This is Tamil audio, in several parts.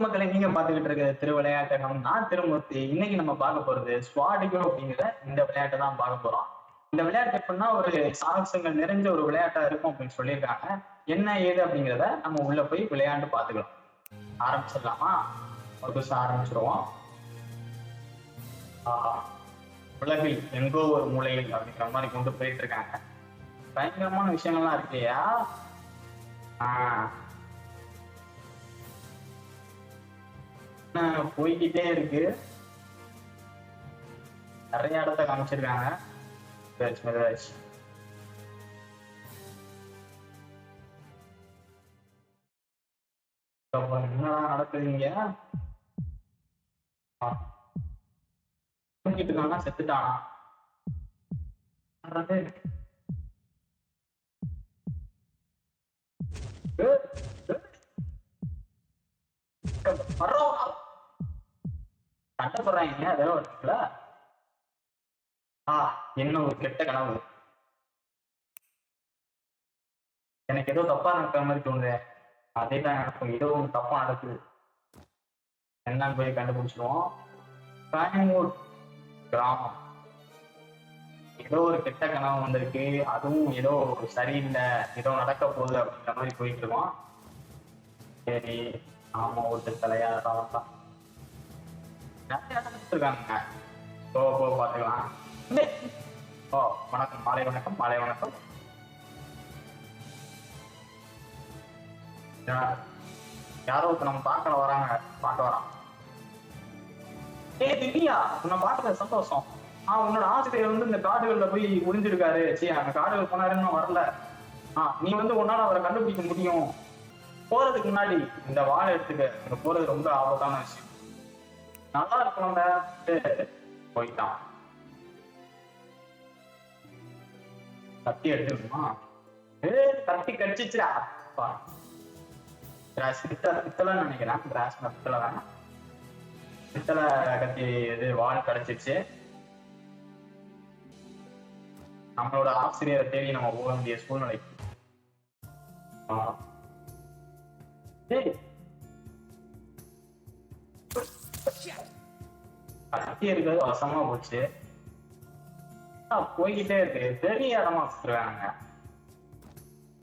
மக்களை நீங்க பாத்துக்கிட்டு இருக்க திருவிளையாட்டகம் நான் திருமூர்த்தி இன்னைக்கு நம்ம பார்க்க போறது ஸ்வாடிகோ அப்படிங்கிற இந்த விளையாட்டை தான் பார்க்க போறோம். இந்த விளையாட்டு எப்படின்னா ஒரு சாகசங்கள் நிறைஞ்ச ஒரு விளையாட்டா இருக்கும் அப்படின்னு சொல்லியிருக்காங்க. என்ன ஏது அப்படிங்கிறத நம்ம உள்ள போய் விளையாண்டு பாத்துக்கலாம் ஆரம்பிச்சிடலாமா? ஒரு புதுசா ஆரம்பிச்சிருவோம். உலகில் எங்கோ ஒரு மூலையில் அப்படிங்கிற மாதிரி கொண்டு போயிட்டு இருக்காங்க. பயங்கரமான விஷயங்கள்லாம் இருக்கையா ஆஹ் போய்கிட்டே இருக்கு. நிறைய இடத்த காமிச்சிருக்காங்க. மெதுவாச்சு, நடக்குதுங்க? தூங்கிட்டு செத்துட்டானா வர்றோம். சண்டை போடுறாங்க அதெல்லாம் இருக்குல்ல ஆ என்ன ஒரு கெட்ட கனவு? எனக்கு ஏதோ தப்பா நடக்கிற மாதிரி தோணுது. அதே தான் நடக்கும் ஏதோ ஒன்று தப்பா நடக்குது. என்னன்னு போய் கண்டுபிடிச்சிருவோம். காயமூர் கிராமம். ஏதோ ஒரு கெட்ட கனவு வந்திருக்கு. அதுவும் ஏதோ சரியில்லை. ஏதோ நடக்க போகுது அப்படின்ற மாதிரி போயிட்டு இருக்கோம். சரி ஆமா ஒருத்தர் தலையா தான். இருக்காங்க போ போ பாத்துக்கலாம் ஓ வணக்கம். மாலை வணக்கம். மாலை வணக்கம். யாரோ ஒருத்தர் நம்ம பார்க்கல வராங்க. பார்க்க வரான். ஏய் திவ்யா உன்னை பார்க்கறது சந்தோஷம். ஆஹ் உன்னோட ஆசிரியர் வந்து இந்த காடுகள்ல போய் ஒளிஞ்சிருக்காரு சரி அந்த காடுகள் போனாரு இன்னும் வரல. ஆஹ் நீ வந்து உன்னால அவரை கண்டுபிடிக்க முடியும். போறதுக்கு முன்னாடி இந்த வாழை எடுத்துக்க. போறது ரொம்ப ஆபத்தான விஷயம். நல்லா இருக்கணும்ல. போயிட்டான். கத்தி எடுத்துக்கணுமா? ஏ கத்தி கடிச்சிச்சுடா அப்பா. கிராஸ் பித்தளை பித்தளைன்னு நினைக்கிறேன். கிராஸ் பித்தளை வேணாம் பித்தளை கத்தி இது வால் கிடைச்சிச்சு நம்மளோட ஆசிரியரை தேடி நம்ம போக வேண்டிய சூழ்நிலை. ஆ. கத்தி இருக்கிறது வசமா போச்சு. போய்கிட்டே இருக்கு. பெரிய இடமா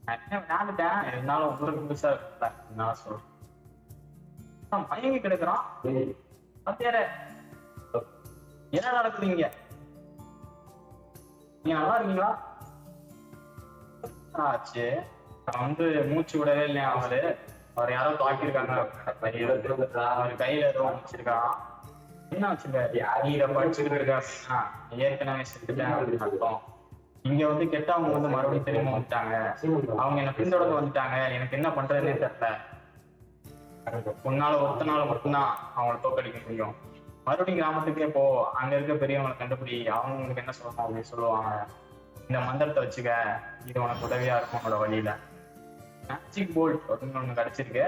நான் விளையாண்டுட்டேன் இருந்தாலும் உங்களுக்கு புதுசா இருக்குல்ல நான் சொல்றேன். ஆ, மயங்கி கிடக்குறான். பத்தியாரே. என்ன நடக்குது இங்க நீங்க நல்லா இருக்கீங்களா? ஆச்சு வந்து மூச்சு விடவே இல்லையா அவரு? அவர் யாரோ தாக்கியிருக்காங்க. அவர் கையில ஏதோ வச்சிருக்கான். என்ன வச்சிருக்காரு? நீ இதை படிச்சுட்டு இருக்கா? அப்படின்னா ஏற்கனவே செஞ்சுட்டேன் அப்படின்னு அர்த்தம். இங்க வந்து கெட்டவங்க வந்து மறுபடியும் திரும்ப வந்துட்டாங்க. அவங்க என்ன பின்தொடர்ந்து வந்துட்டாங்க. எனக்கு என்ன பண்றதுன்னே தெரியல. உன்னால ஒருத்தனால மட்டும்தான் அவங்கள தோக்கடிக்க முடியும். மறுபடியும் கிராமத்துக்கே போ. அங்க இருக்க பெரியவங்களை கண்டுபிடி. அவங்க உங்களுக்கு என்ன சொல்லணும் அப்படின்னு சொல்லுவாங்க. இந்த மந்திரத்தை வச்சுக்க. இது உனக்கு உதவியா இருக்கும் உங்களோட வழியில. மேஜிக் போல்ட் அப்படின்னு ஒண்ணு கிடைச்சிருக்கு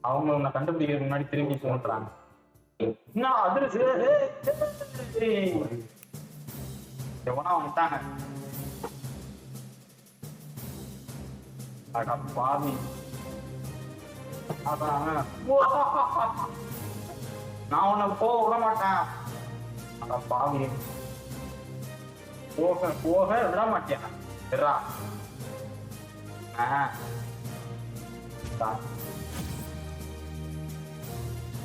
அவங்க உன்னை கண்டுபிடிக்கிறதுக்கு முன்னாடி திரும்பி தோன்றாங்க என்ன அதிர்ச்சி எவனா வந்துட்டாங்க அட பாவி அதான் நான் உன்னை போக விட மாட்டேன் அட பாவி போக போக விட மாட்டேன் சரிடா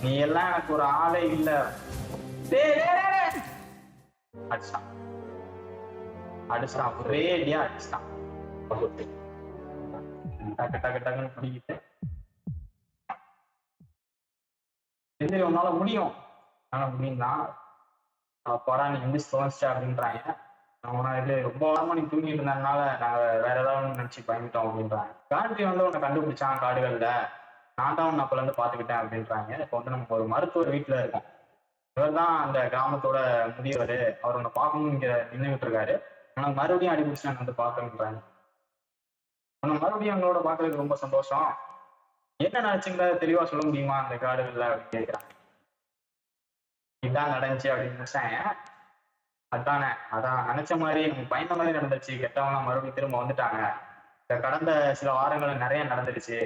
நீ எல்லாம் எனக்கு ஒரு ஆளே இல்ல. அடிச்சான் அடிச்சான் டேய், டேய். அடிச்சிட்டான் டக்கு டக்கு டக்குன்னு பிடிக்கிட்டு. எந்திரி உன்னால முடியும்? ஆனா முடியும்னா படா நீ எந்திரிச்சு தொலைச்சிட்ட அப்படின்றாங்க. அவனா இது ரொம்ப வாரமா நீ தூங்கிட்டு இருந்ததுனால நாங்க வேற ஏதாவது நினைச்சு பயந்துட்டோம் அப்படின்றாங்க. காண்ட்ரி வந்து உன்னை கண்டுபிடிச்சான் காடுகள்ல. நான் தான் உன்னை அப்பல இருந்து பாத்துக்கிட்டேன் அப்படின்றாங்க. இப்போ வந்து நம்ம ஒரு மருத்துவர் வீட்டுல இருக்கோம். இவர் தான் அந்த கிராமத்தோட முதியவர். அவர் உன்னை பார்க்கணும் இங்க நின்றுகிட்டு இருக்காரு ஆனா மறுபடியும் அடிபிடிச்சு நான் வந்து பாக்கணுன்றாங்க உன்னை மறுபடியும் அவங்களோட பாக்குறதுக்கு ரொம்ப சந்தோஷம். என்ன நினைச்சுங்களா தெளிவா சொல்ல முடியுமா அந்த காடுகள்ல அப்படின்னு கேட்கிறாங்க இதான் நடந்துச்சு அப்படின்னு நினைச்சாங்க அதானே அதான் நினைச்ச மாதிரி நம்ம பயந்த மாதிரி நடந்துச்சு கெட்டவங்க மறுபடியும் திரும்ப வந்துட்டாங்க. இந்த கடந்த சில வாரங்கள் நிறைய நடந்துடுச்சு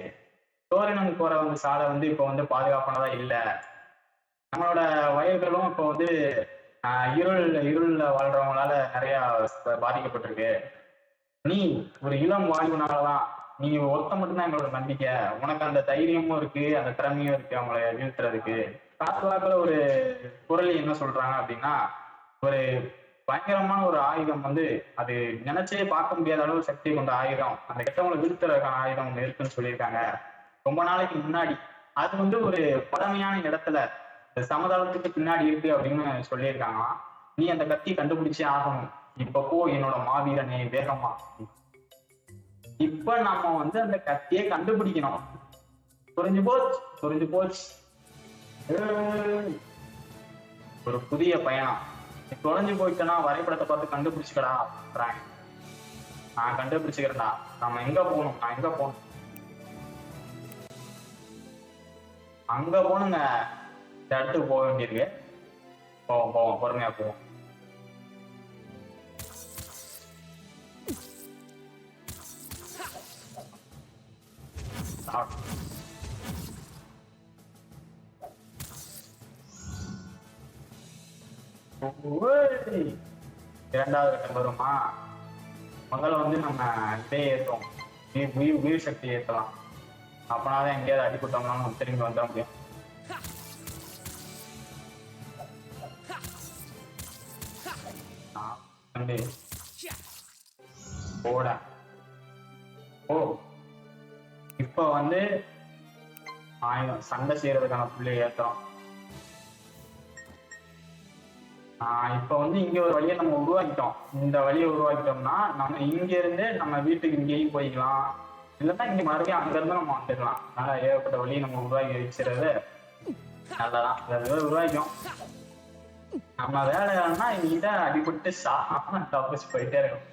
தோரணம் போற வந்து சாலை வந்து இப்போ வந்து பாதுகாப்பானதா இல்லை. நம்மளோட வயல்களும் இப்போ வந்து இருள் இருள்ல வாழ்றவங்களால நிறைய பாதிக்கப்பட்டிருக்கு. நீ ஒரு இளம் வாயுனாலதான் நீ ஒருத்த மட்டும்தான் எங்களோட நம்பிக்கை. உனக்கு அந்த தைரியமும் இருக்கு அந்த திறமையும் இருக்கு அவங்கள வீழ்த்துறதுக்கு. காத்துவாக்குல ஒரு குரல் என்ன சொல்றாங்க அப்படின்னா ஒரு பயங்கரமான ஒரு ஆயுதம் வந்து அது நினைச்சே பார்க்க முடியாத அளவு சக்தி கொண்ட ஆயுதம். அந்த கெட்டவங்களை வீழ்த்துறதுக்கான ஆயுதம் ஒன்று இருக்குன்னு சொல்லியிருக்காங்க. ரொம்ப நாளைக்கு முன்னாடி. அது வந்து ஒரு பழமையான இடத்துல சமதளத்துக்கு பின்னாடி இருக்கு அப்படின்னு சொல்லியிருக்காங்களாம். நீ அந்த கத்தி கண்டுபிடிச்சே ஆகணும். இப்ப போ என்னோட மாவீரனே வேகமா. இப்ப நம்ம வந்து அந்த கத்தியை கண்டுபிடிக்கணும். புரிஞ்சு போச்சு புரிஞ்சு போச்சு. ஒரு புதிய பயணம். தொலைஞ்சு போயிட்டனா வரைபடத்தை பார்த்து கண்டுபிடிச்சுக்கடா அப்படின்றாங்க நான் கண்டுபிடிச்சுக்கிறேன்டா. நம்ம எங்க போகணும்? நான் எங்க போகணும்? அங்க போகணுங்க இந்த இடத்துக்கு போக வேண்டியிருக்கு. போவோம் போவோம். பொறுமையா போவோம். சாப்பிட்டு. இரண்டாவது கட்டம் வருமா? முதல்ல வந்து நம்ம இதே ஏற்றோம் உயிர் உயிர் சக்தி ஏற்றலாம் அப்பனாதான் எங்கேயாவது அடிபட்டோம்னா நம்ம திரும்பி வந்துட முடியும். போட. ஓ இப்ப வந்து ஆயிரம் சண்டை செய்யறதுக்கான புள்ளி ஏற்றோம் இப்ப வந்து இங்க ஒரு வழியை நம்ம உருவாக்கிட்டோம். இந்த வழியை உருவாக்கிட்டோம்னா நம்ம இங்க இருந்து நம்ம வீட்டுக்கு இங்கேயும் போய்க்கலாம். இல்லைன்னா இங்க மறுபடியும் அங்க இருந்து நம்ம வந்துடலாம். அதனால ஏகப்பட்ட வழியை நம்ம உருவாக்கி வச்சுறது நல்லதான். அதை உருவாக்கியும் நம்ம வேலை என்னன்னா இங்கிட்ட அடிபட்டு சாகாம தப்பிச்சு போயிட்டே இருக்கும்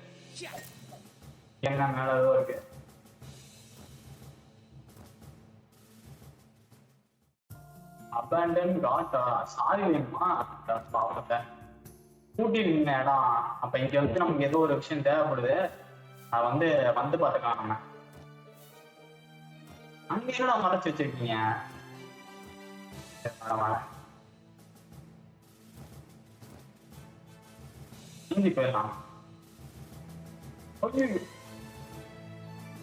என்ன மேல ஏதோ இருக்கு. அபேண்டன் காட்டா சாரி வேணுமா? பாவத்தை. கூட்டி நின்ன இடம். அப்ப இங்க வந்து நமக்கு ஏதோ ஒரு விஷயம் தேவைப்படுது? அதை வந்து வந்து பாத்துக்கலாம் நம்ம. அங்க என்னடா மறைச்சு வச்சிருக்கீங்க? சரி, நீந்தி போயிடலாம்.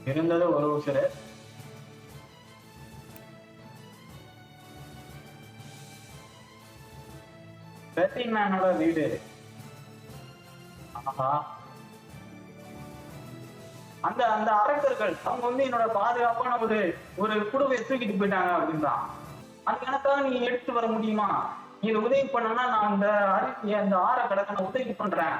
இருந்தது ஒரு உசுரு மேனோட வீடு. அந்த அந்த அரக்கர்கள் அவங்க வந்து என்னோட பாதுகாப்பான ஒரு ஒரு குடுவையை தூக்கிட்டு போயிட்டாங்க அப்படின்றான் அந்த எனக்காக நீ எடுத்து வர முடியுமா? நீ உதவி பண்ணனா நான் அந்த அருவி அந்த ஆற கடக்க நான் உதவி பண்றேன்.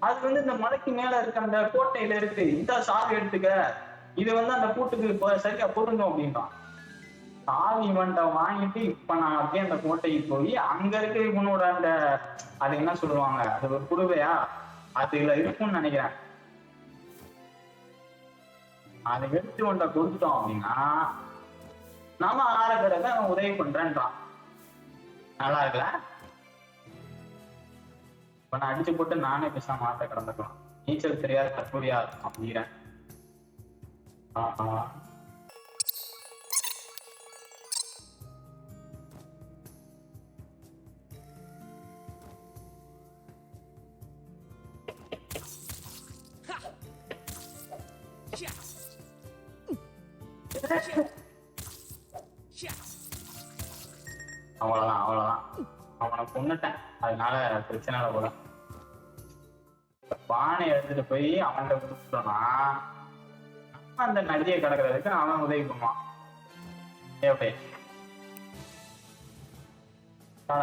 அது வந்து இந்த மலைக்கு மேல இருக்க அந்த கோட்டையில இருக்கு. இந்த சாவி எடுத்துக்க. இது வந்து அந்த கூட்டுக்கு சரியா பொருந்தும் அப்படின்றான் சாவி இவன்ட்ட வாங்கிட்டு இப்ப நான் அப்படியே அந்த கோட்டைக்கு போய் அங்க இருக்க இவனோட அந்த அது என்ன சொல்லுவாங்க? அது ஒரு குடுவையா? அதுல இருக்கும்னு நினைக்கிறேன். அதை எடுத்து கொண்ட கொடுத்துட்டோம் அப்படின்னா நாம ஆரோக்கியத்தை அவன் உதவி பண்றேன்றான். நல்லா இருக்குல்ல இப்ப நான் அடிச்சு போட்டு நானே பேசாம மாட்ட கிடந்துக்கலாம். நீச்சல் தெரியாத தற்போதையா அப்படிங்கிறேன் ஆமா அவனை அதனால பிரச்சனை இல்லை போல பானை எடுத்துட்டு போய் அவன்கிட்ட கொடுத்துட்டோம்னா அந்த நதியை கடக்கிறதுக்கு அவன் உதவி பண்ணுவான். எப்படி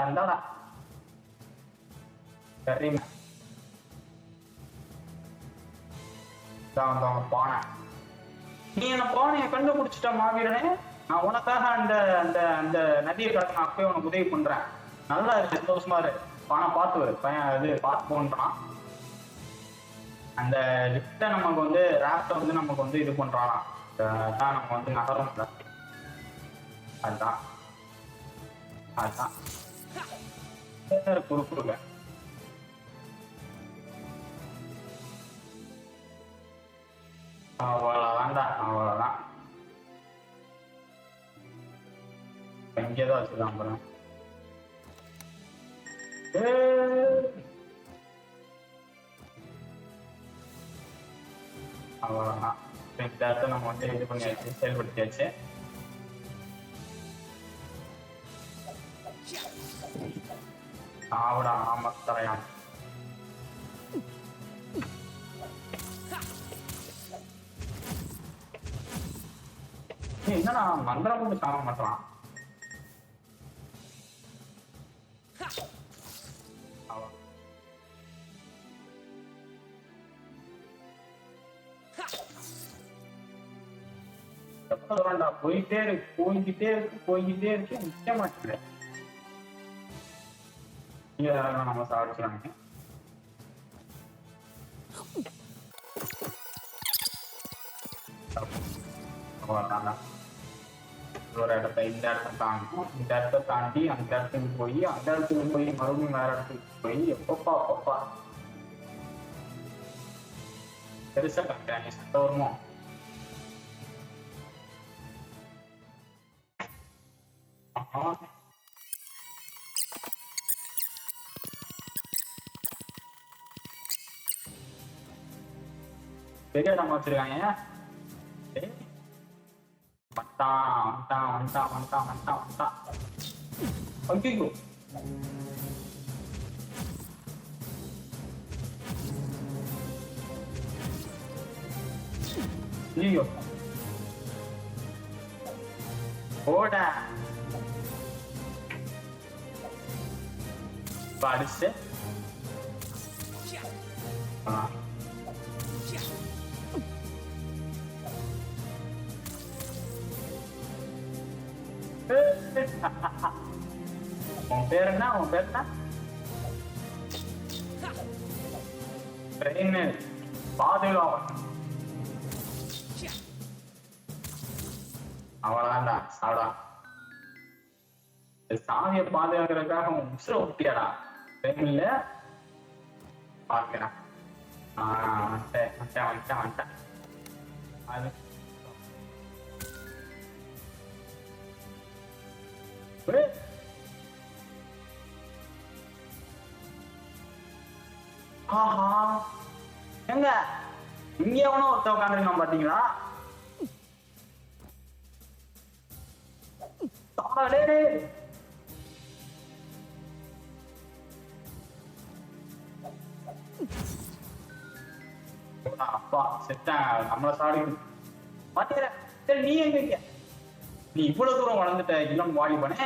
இந்தாடா. சரிங்க வந்தவங்க பானை. நீ என்ன பானையை கண்டுபிடிச்சிட்ட மாவீரனே? நான் உனக்காக அந்த அந்த அந்த நதியை கடக்க நான் அப்பயே உனக்கு உதவி பண்றேன். நல்லா இருக்கு சந்தோஷமா இரு. பணம் பார்த்து வரு. பையன் இது பார்த்து போன்றான். அந்த லிஃப்ட்டை நமக்கு வந்து ரேப்டை வந்து நமக்கு வந்து இது பண்றானா? அதான் நம்ம வந்து நகரம். அதுதான். அதுதான். சரி, குறுக்குறுங்க அவ்வளவுதான்டா அவ்வளோதான் இங்கேதான் வச்சுதான் பாருங்க. ஏய். அவ்வளவுதான் நம்ம வந்து இது பண்ணியாச்சு செயல்படுத்தியாச்சு சாவடா ஆமத்தரையான் ஏய், என்னடா மந்திரம் கொண்டு சாம மாட்டான் வருவான்டா போயிட்டே இருக்கு போய்கிட்டே இருக்கு போய்கிட்டே இருக்கு நிக்க மாட்டேங்குது இங்க யாரும் நம்ம சாப்பிடுறாங்க அவ்வளவுதான்டா. ஒரு இடத்த இந்த இடத்த தாண்டணும் இந்த இடத்த தாண்டி அந்த இடத்துக்கு போய் அந்த இடத்துக்கு போய் மறுபடியும் வேற இடத்துக்கு போய் எப்பப்பா அப்பப்பா பெருசா கட்டுறாங்க சத்த வருமோ ஆஹா. பெரிய இடம் வச்சிருக்காங்க ஏய். வந்துட்டான் வந்துட்டான் வந்துட்டான் வந்துட்டான் வந்துட்டான் வந்துட்டான் ஐயோ ஐயோ ஓட படிச்சு உன் பேர் என்ன உன் பேர் என்ன ட்ரெயின் பாதுகாவன் அவ்வளவுதான்டா சாடா சாமியை பாதுகாக்கிறதுக்காக அவன் உசுர விட்டியாடா ட்ரெயின்ல பாக்குறான் ஆஹா. எங்க? இங்க எவனோ ஒருத்த உட்காந்துருக்கான் பாத்தீங்களா? டேய், அப்பா செத்தேன் நம்மள சாடி மாட்டேற சரி நீ எங்க நீ இவ்வளவு தூரம் வளர்ந்துட்ட இளம் வாலிபனே.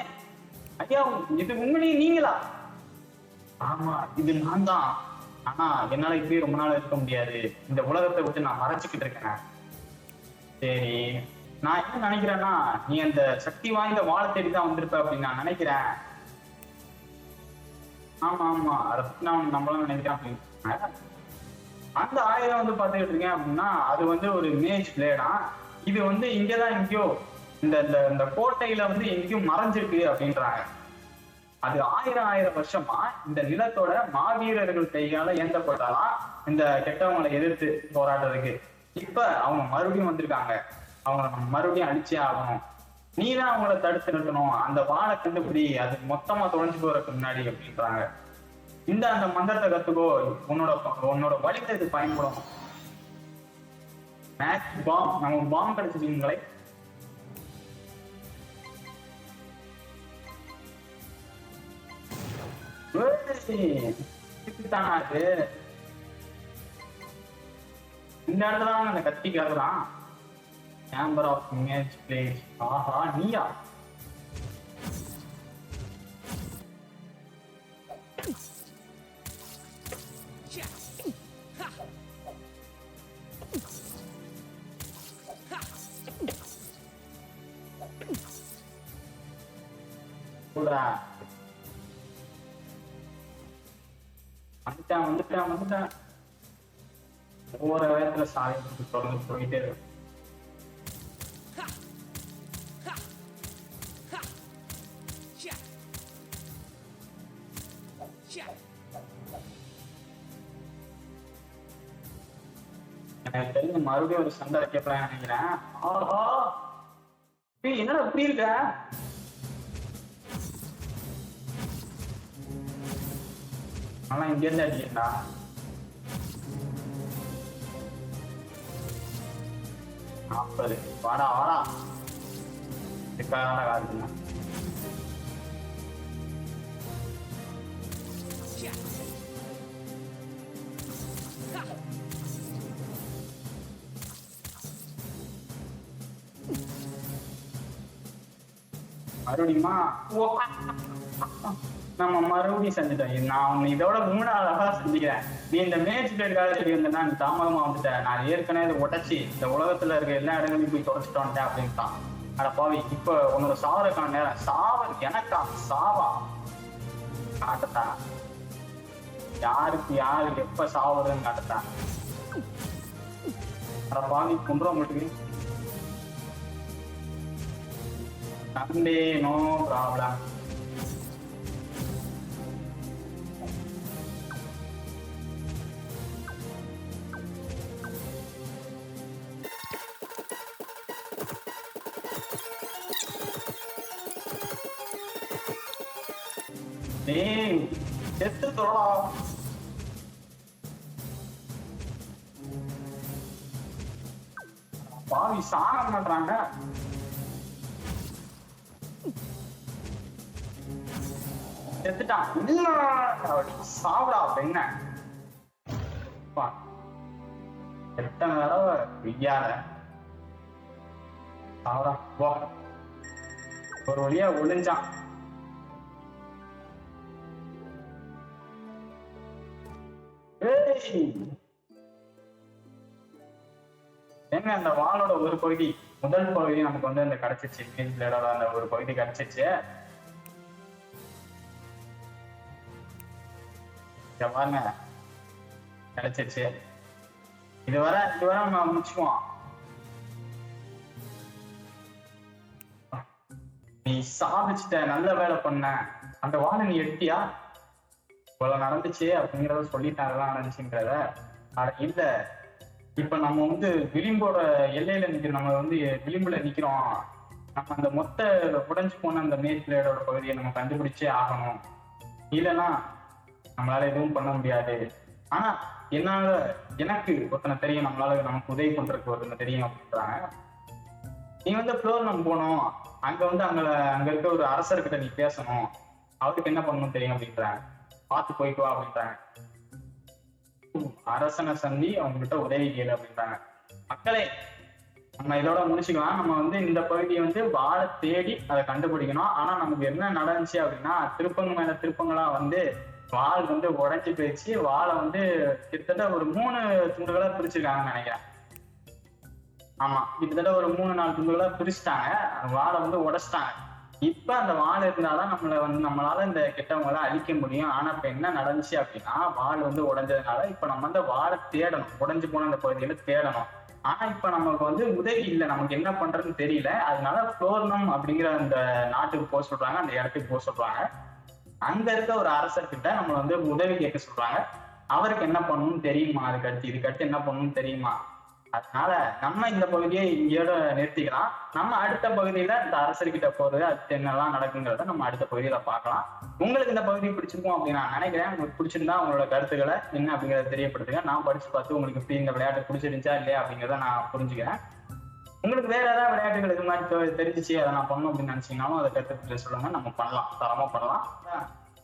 ஐயா இது உண்மையிலேயே நீங்களா? ஆமா இது நான் தான். ஆனா என்னால இப்படியே ரொம்ப நாள் இருக்க முடியாது. இந்த உலகத்தை விட்டு நான் மறைச்சுக்கிட்டு இருக்கேன். சரி நான் என்ன நினைக்கிறேன்னா நீ அந்த சக்தி வாய்ந்த வாழை தேடி தான் வந்திருப்ப அப்படின்னு நான் நினைக்கிறேன். ஆமா ஆமா அதை பத்தி நான் நம்மளும் நினைக்கிறேன் அப்படின்னு. அந்த ஆயுதம் வந்து பாத்துக்கிட்டு இருக்கேன் அப்படின்னா அது வந்து ஒரு இமேஜ் பிளேடா இது வந்து இங்கதான் எங்கேயோ இந்த இந்த இந்த கோட்டையில வந்து எங்கேயும் மறைஞ்சிருக்கு அப்படின்றாங்க. அது ஆயிரம் ஆயிரம் வருஷமா இந்த நிலத்தோட மாவீரர்கள் கையால ஏந்தப்பட்டாலாம் இந்த கெட்டவங்களை எதிர்த்து போராடுறதுக்கு. இப்ப அவங்க மறுபடியும் வந்திருக்காங்க. அவங்கள மறுபடியும் அழிச்சே ஆகணும். நீதான் அவங்கள தடுத்து நிறுத்தணும். அந்த வாழை கண்டுபிடி. அது மொத்தமா தொலைஞ்சு போறதுக்கு முன்னாடி அப்படின்றாங்க. இந்த அந்த மந்திரத்தை கத்துக்கோ. உன்னோட உன்னோட வழிக்கு இது பயன்படும். மேக்ஸ் பாம் நம்ம பாம் கிடைச்சிருக்கீங்களே. அது? இந்த இடத்துல அந்த கத்தி கேக்குறான் கேம்பர் ஆஃப் இமேஜ் பிளேஸ் ஆஹா நீயா? நான் வந்துட்டேன் ஒவ்வொரு வயசுல சாலை தொடர்ந்து போயிட்டே இருக்கும் எனக்கு தெரிஞ்சு மறுபடியும் ஒரு சண்டை வைக்கப்படுறேன் நினைக்கிறேன். ஆஹா! என்னடா இப்படி இருக்க? ஆனா இங்க இருந்து அடிக்கண்டா நாற்பது வாடா வாடா இதுக்காக காட்டுங்க மறுபடியுமா ஓ. நம்ம மறுபடியும் செஞ்சுட்டோம். நான் உன்னை இதோட மூணாவது அழகா செஞ்சுக்கிறேன். நீ இந்த மேட்ச் பிளேட்காக சொல்லி நீ தாமதமா வந்துட்ட. நான் ஏற்கனவே இதை உடச்சி இந்த உலகத்துல இருக்க எல்லா இடங்களையும் போய் தொடச்சிட்டு அப்படின்ட்டான். அட பாவி இப்ப உன்னோட சாவறதுக்கான நேரம். சாவ எனக்கா? சாவா? காட்டத்தா யாருக்கு யாரு எப்ப சாவுறதுன்னு காட்டத்தான். அட பாவி குன்ற உங்களுக்கு. Sunday no problem. செத்து தொழா பாவி சாணம் பண்றாங்க. செத்துட்டான் இல்ல சாப்பிடா அப்படின்னு எத்தனை தடவை வெய்யாத. சாப்பிடா ஒரு வழியா ஒளிஞ்சான். ஏய். ஏங்க அந்த வாளோட ஒரு பகுதி முதல் பகுதி நமக்கு வந்து அந்த கிடைச்சிச்சு. கிரீன் பிளேடோட அந்த ஒரு பகுதி கிடைச்சிச்சு. பாருங்க கிடைச்சிச்சு. இது இதுவரை நம்ம முடிச்சுக்குவோம். நீ சாதிச்சிட்ட நல்ல வேலை பண்ண. அந்த வாழை நீ எடுத்தியா? இவ்வளவு நடந்துச்சு அப்படிங்கறத சொல்லிட்டாங்கலாம் நடந்துச்சுங்கிறத ஆனா இல்ல. இப்ப நம்ம வந்து விளிம்போட எல்லையில நிக்கிறோம் நம்ம வந்து விளிம்புல நிக்கிறோம். நம்ம அந்த மொத்த உடைஞ்சு போன அந்த மேல் பிளேடோட பகுதியை நம்ம கண்டுபிடிச்சே ஆகணும். இல்லைன்னா நம்மளால எதுவும் பண்ண முடியாது. ஆனா என்னால எனக்கு ஒருத்தனை தெரியும் நம்மளால நமக்கு உதவி பண்றதுக்கு ஒருத்தனை தெரியும் அப்படின்றாங்க. நீ வந்து ஃப்ளோர் நம்ம போனோம் அங்க வந்து அங்க அங்க இருக்க ஒரு அரசர்கிட்ட நீ பேசணும். அவருக்கு என்ன பண்ணணும் தெரியும் அப்படின்றாங்க. பார்த்து போயிட்டு வா அப்படின்றாங்க அரசனை சந்தி அவங்ககிட்ட உதவி கேளு அப்படின்றாங்க மக்களே நம்ம இதோட முடிச்சுக்கலாம். நம்ம வந்து இந்த பகுதியை வந்து வாழை தேடி அதை கண்டுபிடிக்கணும். ஆனா நமக்கு என்ன நடந்துச்சு அப்படின்னா திருப்பங்க மேல திருப்பங்களா வந்து வால் வந்து உடைஞ்சு போயிடுச்சு. வாழை வந்து கிட்டத்தட்ட ஒரு மூணு துண்டுகளா பிரிச்சிருக்காங்கன்னு நினைக்கிறேன். ஆமா கிட்டத்தட்ட ஒரு மூணு நாலு துண்டுகளா பிரிச்சுட்டாங்க. அந்த வாழை வந்து உடைச்சிட்டாங்க. இப்ப அந்த வாள் இருந்தாதான் நம்மள வந்து நம்மளால இந்த கெட்டவங்களை அழிக்க முடியும். ஆனா இப்ப என்ன நடந்துச்சு அப்படின்னா வாள் வந்து உடஞ்சதுனால இப்ப நம்ம அந்த வாழை தேடணும். உடஞ்சு போன அந்த பகுதியில தேடணும். ஆனா இப்ப நமக்கு வந்து உதவி இல்லை. நமக்கு என்ன பண்றதுன்னு தெரியல. அதனால புளோர்னம் அப்படிங்கிற அந்த நாட்டுக்கு போக சொல்றாங்க. அந்த இடத்துக்கு போக சொல்றாங்க. அங்க இருக்க ஒரு அரசர்கிட்ட நம்மளை வந்து உதவி கேட்க சொல்றாங்க. அவருக்கு என்ன பண்ணணும்னு தெரியுமா? அதுக்கு அடுத்து இதுக்கு அடுத்து என்ன பண்ணணும்னு தெரியுமா? அதனால நம்ம இந்த பகுதியை இங்கேயோட நிறுத்திக்கலாம். நம்ம அடுத்த பகுதியில இந்த அரசர்கிட்ட போறது அடுத்து என்னெல்லாம் நடக்குங்கிறத நம்ம அடுத்த பகுதியில பார்க்கலாம். உங்களுக்கு இந்த பகுதி பிடிச்சிருக்கும் அப்படின்னு நான் நினைக்கிறேன். உங்களுக்கு பிடிச்சிருந்தா உங்களோட கருத்துக்களை என்ன அப்படிங்கறத தெரியப்படுத்துங்க. நான் படிச்சு பார்த்து உங்களுக்கு இப்படி இந்த விளையாட்டு பிடிச்சிருந்துச்சா இல்லையா அப்படிங்கிறத நான் புரிஞ்சுக்கிறேன். உங்களுக்கு வேற ஏதாவது விளையாட்டுகள் இது மாதிரி தெரிஞ்சிச்சு அதை நான் பண்ணணும் அப்படின்னு நினைச்சீங்கன்னாலும் அதை கருத்துக்களை சொல்லுங்க. நம்ம பண்ணலாம். தரமா பண்ணலாம்.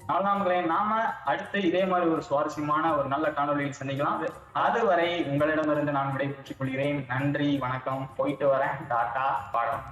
அவ்வளவுதாங்களே நாம அடுத்து இதே மாதிரி ஒரு சுவாரஸ்யமான ஒரு நல்ல காணொலியில் சந்திக்கலாம். அதுவரை உங்களிடமிருந்து நான் விடைபெற்றுக் கொள்கிறேன். நன்றி வணக்கம். போயிட்டு வரேன். டாட்டா பாடம்